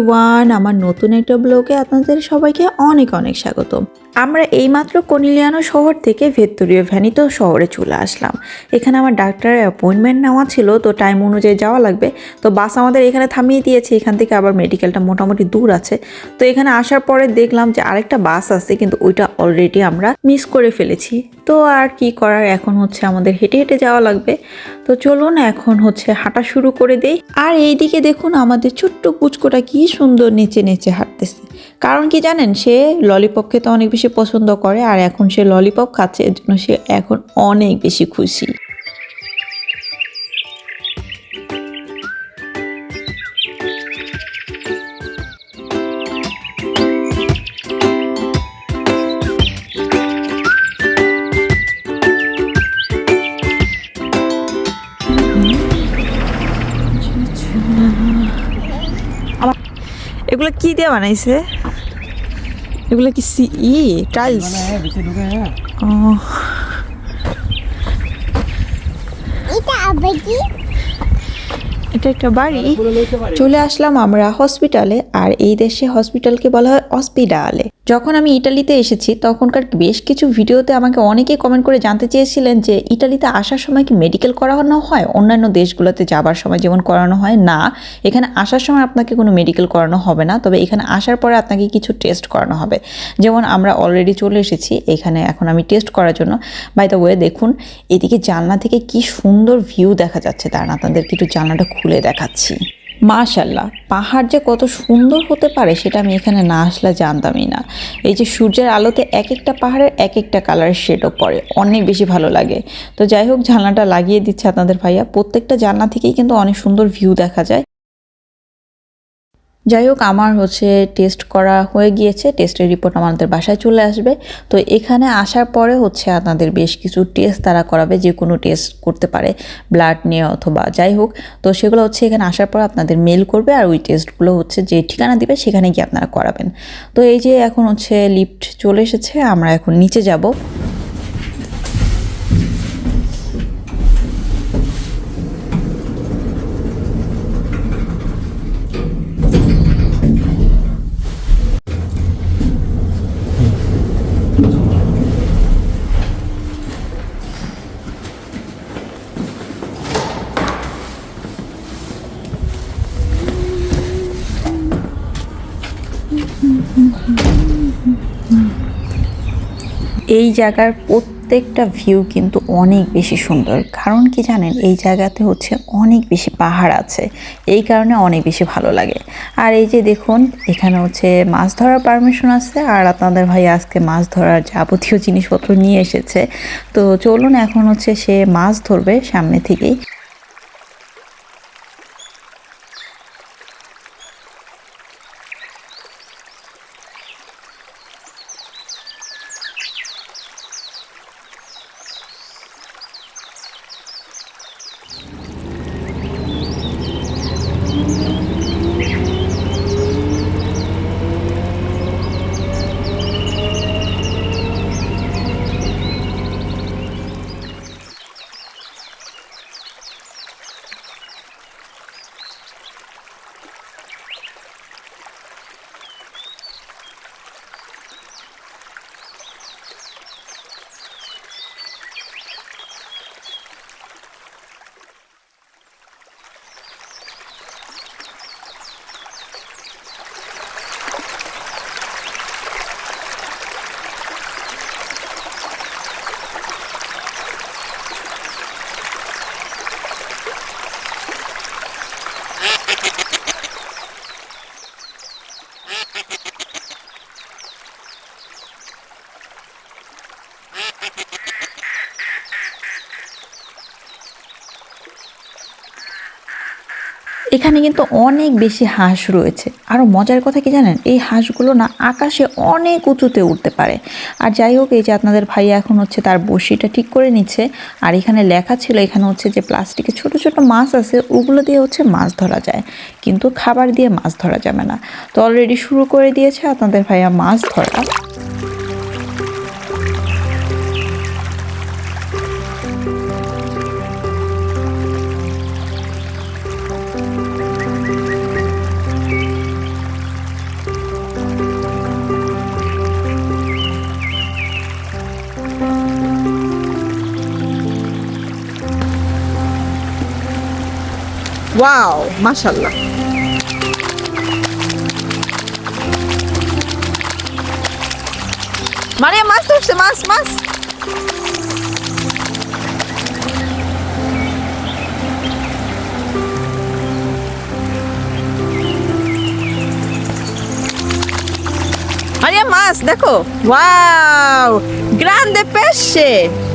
Everyone আমার নতুন একটা ব্লগে আপনাদের সবাইকে অনেক অনেক স্বাগত আমরা এইমাত্র কনিলিয়ানো শহর থেকে ভেত্তরীয় ভ্যানিতো শহরে চলে আসলাম। এখানে আমার ডাক্তারের অ্যাপয়েন্টমেন্ট নেওয়া ছিল, তো টাইম অনুযায়ী যাওয়া লাগবে। তো বাস আমাদের এখানে থামিয়ে দিয়েছে, এখান থেকে আবার মেডিকেলটা মোটামুটি দূর আছে। তো এখানে আসার পরে দেখলাম যে আরেকটা বাস আছে, কিন্তু ওইটা অলরেডি আমরা মিস করে ফেলেছি। তো আর কি করার, এখন হচ্ছে আমাদের হেঁটে হেঁটে যাওয়া লাগবে। তো চলুন, এখন হচ্ছে হাঁটা শুরু করে দেই। আর এইদিকে দেখুন, আমাদের ছোট্ট কুচকোটা কি সুন্দর নিচে নিচে হাঁটতেছে। কারণ কি জানেন, সে ললিপপ তো অনেক বেশি পছন্দ করে আর এখন সে ললিপপ খাচ্ছে, এর জন্য সে এখন অনেক বেশি খুশি। এগুলো কি দিয়ে বানাইছে? এগুলো কি সি ই? টাইলস ও এটা এটা একটা বাড়ি। চলে আসলাম আমরা হসপিটালে আর এই দেশে হসপিটালকে বলা হয় হসপিটালে যখন আমি ইটালিতে এসেছি, তখনকার বেশ কিছু ভিডিওতে আমাকে অনেকেই কমেন্ট করে জানতে চেয়েছিলেন যে, ইটালিতে আসার সময় কি মেডিকেল করানো হয়? অন্যান্য দেশগুলোতে যাবার সময় যেমন করানো হয়, না। এখানে আসার সময় আপনাকে কোনো মেডিকেল করানো হবে না, তবে এখানে আসার পরে আপনাকে কিছু টেস্ট করানো হবে। যেমন আমরা অলরেডি চলে এসেছি, এখানে এখন আমি টেস্ট করার জন্য। বাই দ্য ওয়ে দেখুন, এদিকে জানলা থেকে কি সুন্দর ভিউ দেখা যাচ্ছে। দাঁড়ান, আপনাদেরকে একটু জানলাটা খুলে দেখাচ্ছি। মাশাল্লাহ পাহাড় যে কত সুন্দর হতে পারে সেটা আমি এখানে না আসলে জানতামই না। এই যে সূর্যের আলোতে এক একটা পাহাড়ের এক একটা কালারের শেডও পড়ে, অনেক বেশি ভালো লাগে। তো যাই হোক জানলাটা লাগিয়ে দিচ্ছে আপনাদের ভাইয়া। প্রত্যেকটা জানলা থেকেই কিন্তু অনেক সুন্দর ভিউ দেখা যায়। যাই হোক, আমার হচ্ছে টেস্ট করা হয়ে গিয়েছে টেস্টের রিপোর্ট আমাদের বাসায় চলে আসবে। তো এখানে আসার পরে হচ্ছে আপনাদের বেশ কিছু টেস্ট তারা করাবে, যে কোনো টেস্ট করতে পারে ব্লাড নিয়ে অথবা যাই হোক। তো সেগুলো হচ্ছে এখানে আসার পর আপনাদের মেল করবে আর ওই টেস্টগুলো হচ্ছে যে ঠিকানা দিবে সেখানে গিয়ে আপনারা করাবেন। তো এই যে এখন হচ্ছে লিফট চলে এসেছে, আমরা এখন নিচে যাব। এই জায়গার প্রত্যেকটা ভিউ কিন্তু অনেক বেশি সুন্দর। কারণ কি জানেন? এই জায়গাতে হচ্ছে অনেক বেশি পাহাড় আছে। এই কারণে অনেক বেশি ভালো লাগে। আর এই যে দেখুন, এখানে হচ্ছে মাছ ধরার পারমিশন আছে। আর আপনাদের ভাই আজকে মাছ ধরার যাবতীয় জিনিসপত্র নিয়ে এসেছে। তো চলুন এখন হচ্ছে সে মাছ ধরবে সামনে থেকেই। এখানে কিন্তু অনেক বেশি হাঁস রয়েছে। আরও মজার কথা কি জানেন? এই হাঁসগুলো না আকাশে অনেক উঁচুতে উঠতে পারে। আর যাই হোক, এই যে আপনাদের ভাই এখন হচ্ছে তার বড়শিটা ঠিক করে নিচ্ছে, আর এখানে লেখা ছিল এখানে হচ্ছে যে প্লাস্টিকে ছোট ছোট মাছ আছে, ওগুলো দিয়ে হচ্ছে মাছ ধরা যায়। কিন্তু খাবার দিয়ে মাছ ধরা যাবে না। তো অলরেডি শুরু করে দিয়েছে আপনাদের ভাইয়া মাছ ধরা। ওয়াও মাশাল্লাহ মারিয়া মাছ ধরছে মাছ মাছ মারিয়া মাছ দেখো ওয়াও গ্রান্ডে pesce.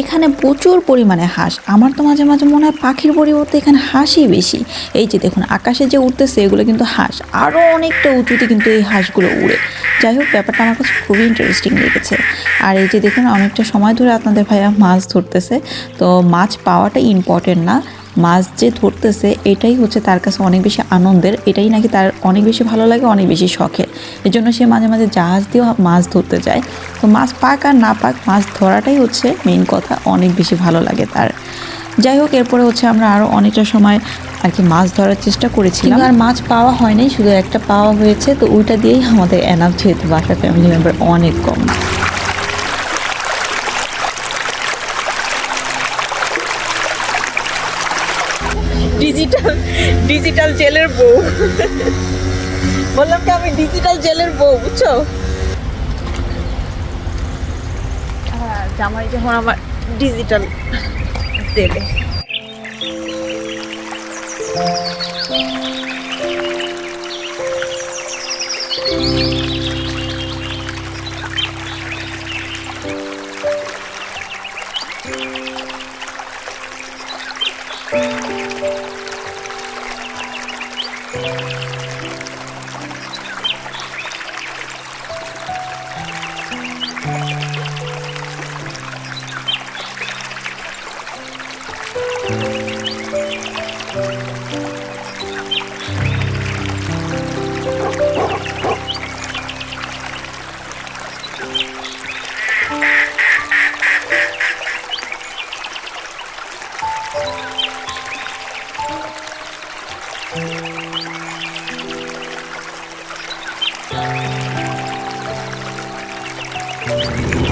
এখানে প্রচুর পরিমাণে হাঁস। আমার তো মাঝে মাঝে মনে হয় পাখির পরিবর্তে এখানে হাঁসই বেশি। এই যে দেখুন, আকাশে যে উঠতেছে এগুলো কিন্তু হাঁস। আরও অনেকটা উঁচুতে কিন্তু এই হাঁসগুলো উড়ে। যাই হোক, ব্যাপারটা আমার কাছে খুবই ইন্টারেস্টিং লেগেছে। আর এই যে দেখুন, অনেকটা সময় ধরে আপনাদের ভাইয়া মাছ ধরতেছে। তো মাছ পাওয়াটা ইম্পর্টেন্ট না। মাছ যে ধরতেছে, এটাই হচ্ছে তার কাছে অনেক বেশি আনন্দের, এটাই নাকি তার অনেক বেশি ভালো লাগে, অনেক বেশি শখের। এজন্য সে মাঝে মাঝে জাহাজ দিয়েও মাছ ধরতে যায়। তো মাছ পাক আর না পাক, মাছ ধরাটাই হচ্ছে মেইন কথা, অনেক বেশি ভালো লাগে তার। যাই হোক, এরপরে হচ্ছে আমরা আরও অনেকটা সময় আর কি মাছ ধরার চেষ্টা করেছিলাম। আর মাছ পাওয়া হয়নি, শুধু একটা পাওয়া হয়েছে, তো ওইটা দিয়েই আমাদের এনাফ যেহেতু বাসার ফ্যামিলি মেম্বার অনেক কম। ডিজিটাল জেলের বউ। বললাম কি, আমি ডিজিটাল জেলের বউ, বুঝছ? জামাই যখন আমার ডিজিটাল জেলে Thank you.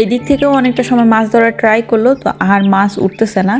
এই দিক থেকেও অনেকটা সময় মাছ ধরার ট্রাই করল, তো আর মাছ উঠতেছে না।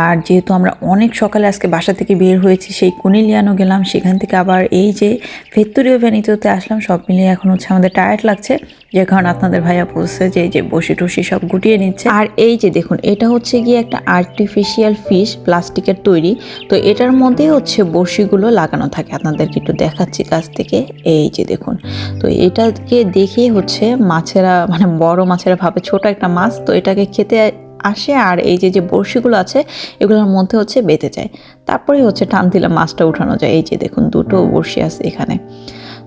আর যেহেতু আমরা অনেক সকালে আজকে বাসা থেকে বের হয়েছি, সেই কুনিলিয়ানো গেলাম। সেখান থেকে আবার এই যে ভেত্তুরীয় ভ্যানিতে আসলাম, সব মিলিয়ে এখন হচ্ছে আমাদের টায়ার্ড লাগছে। যে কারণ আপনাদের ভাইয়া বলছে যে এই যে বসি টসি সব গুটিয়ে নিচ্ছে। আর এই যে দেখুন, এটা হচ্ছে গিয়ে একটা আর্টিফিশিয়াল ফিশ প্লাস্টিকের তৈরি। তো এটার মধ্যে হচ্ছে বড়শিগুলো লাগানো থাকে। আপনাদেরকে একটু দেখাচ্ছি কাছ থেকে। এই যে দেখুন, তো এটাকে দেখে হচ্ছে মাছেরা মানে বড় মাছেরা ভাবে ছোট একটা মাছ, তো এটাকে খেতে আসে আর এই যে যে বড়শিগুলো আছে, এগুলোর মধ্যে হচ্ছে বেঁধে যায়। তারপরে হচ্ছে টান দিলে মাছটা উঠানো যায়। এই যে দেখুন, দুটো বড়শি আছে এখানে।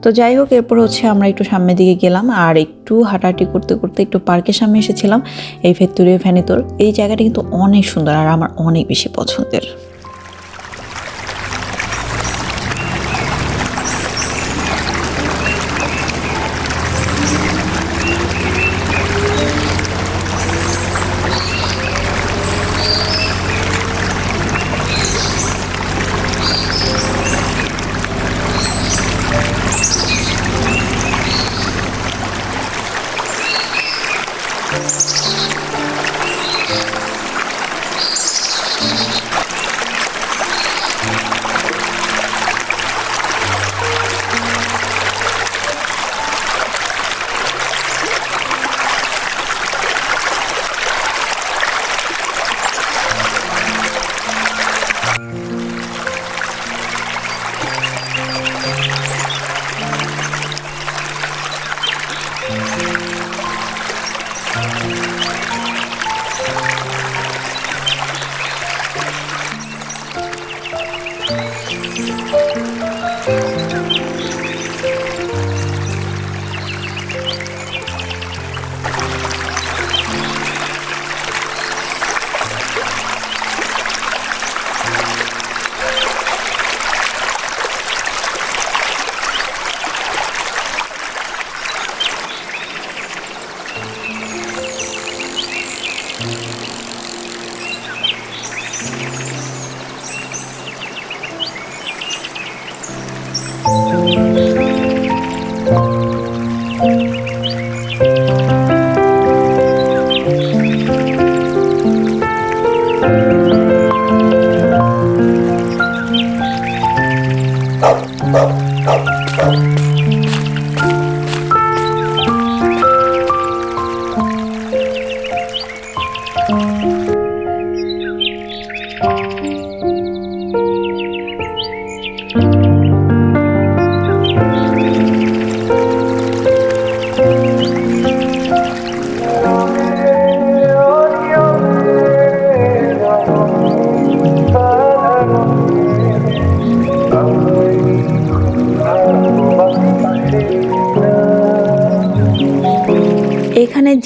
তো যাই হোক, এরপর হচ্ছে আমরা একটু সামনের দিকে গেলাম আর একটু হাঁটাহাঁটি করতে করতে একটু পার্কের সামনে এসেছিলাম, এই ফেতুরে ভ্যানিতোর। এই জায়গাটা কিন্তু অনেক সুন্দর আর আমার অনেক বেশি পছন্দের। এখানে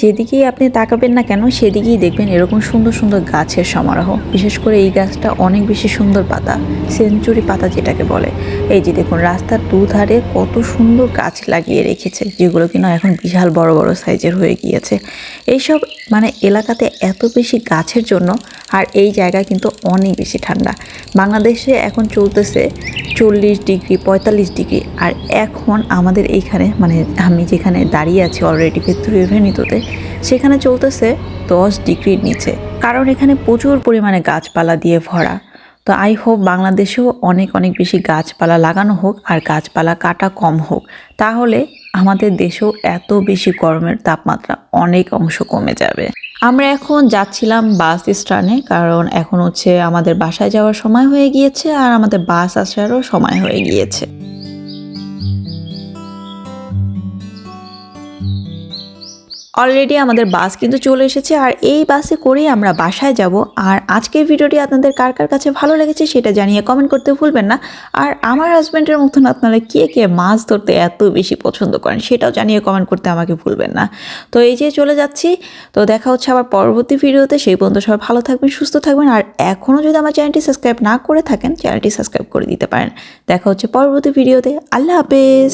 যেদিকেই আপনি তাকাবেন না কেন, সেদিকেই দেখবেন এরকম সুন্দর সুন্দর গাছের সমারোহ। বিশেষ করে এই গাছটা অনেক বেশি সুন্দর পাতা, সেঞ্চুরি পাতা যেটাকে বলে। এই যে দেখুন, রাস্তার দুধারে কত সুন্দর গাছ লাগিয়ে রেখেছে, যেগুলো কিনা এখন বিশাল বড় বড় সাইজের হয়ে গিয়েছে। এইসব মানে এলাকাতে এত বেশি গাছের জন্য আর এই জায়গা কিন্তু অনেক বেশি ঠান্ডা। বাংলাদেশে এখন চলতেছে চল্লিশ ডিগ্রি, পঁয়তাল্লিশ ডিগ্রি। আর এখন আমাদের এইখানে মানে আমি যেখানে দাঁড়িয়ে আছি অলরেডি ভেতরে ভেনিতোতে, সেখানে চলতেছে দশ ডিগ্রির নিচে। কারণ এখানে প্রচুর পরিমাণে গাছপালা দিয়ে ভরা। তো আই হোপ বাংলাদেশেও অনেক অনেক বেশি গাছপালা লাগানো হোক আর গাছপালা কাটা কম হোক। তাহলে আমাদের দেশেও এত বেশি গরমের তাপমাত্রা অনেক অংশ কমে যাবে। আমরা এখন যাচ্ছিলাম বাস স্ট্যান্ডে, কারণ এখন হচ্ছে আমাদের বাসায় যাওয়ার সময় হয়ে গিয়েছে আর আমাদের বাস আসারও সময় হয়ে গিয়েছে। অলরেডি আমাদের বাস কিন্তু চলে এসেছে, আর এই বাসে করেই আমরা বাসায় যাব। আর আজকের ভিডিওটি আপনাদের কার কার কাছে ভালো লেগেছে সেটা জানিয়ে কমেন্ট করতে ভুলবেন না। আর আমার হাজব্যান্ডের মতন আপনারা কে কে মাছ ধরতে এত বেশি পছন্দ করেন সেটাও জানিয়ে কমেন্ট করতে আমাকে ভুলবেন না। তো এই যে চলে যাচ্ছি, তো দেখা হচ্ছে আবার পরবর্তী ভিডিওতে সেই পর্যন্ত সবাই ভালো থাকবেন, সুস্থ থাকবেন। আর এখনও যদি আমার চ্যানেলটি সাবস্ক্রাইব না করে থাকেন, চ্যানেলটি সাবস্ক্রাইব করে দিতে পারেন। দেখা হচ্ছে পরবর্তী ভিডিওতে আল্লাহ হাফেজ।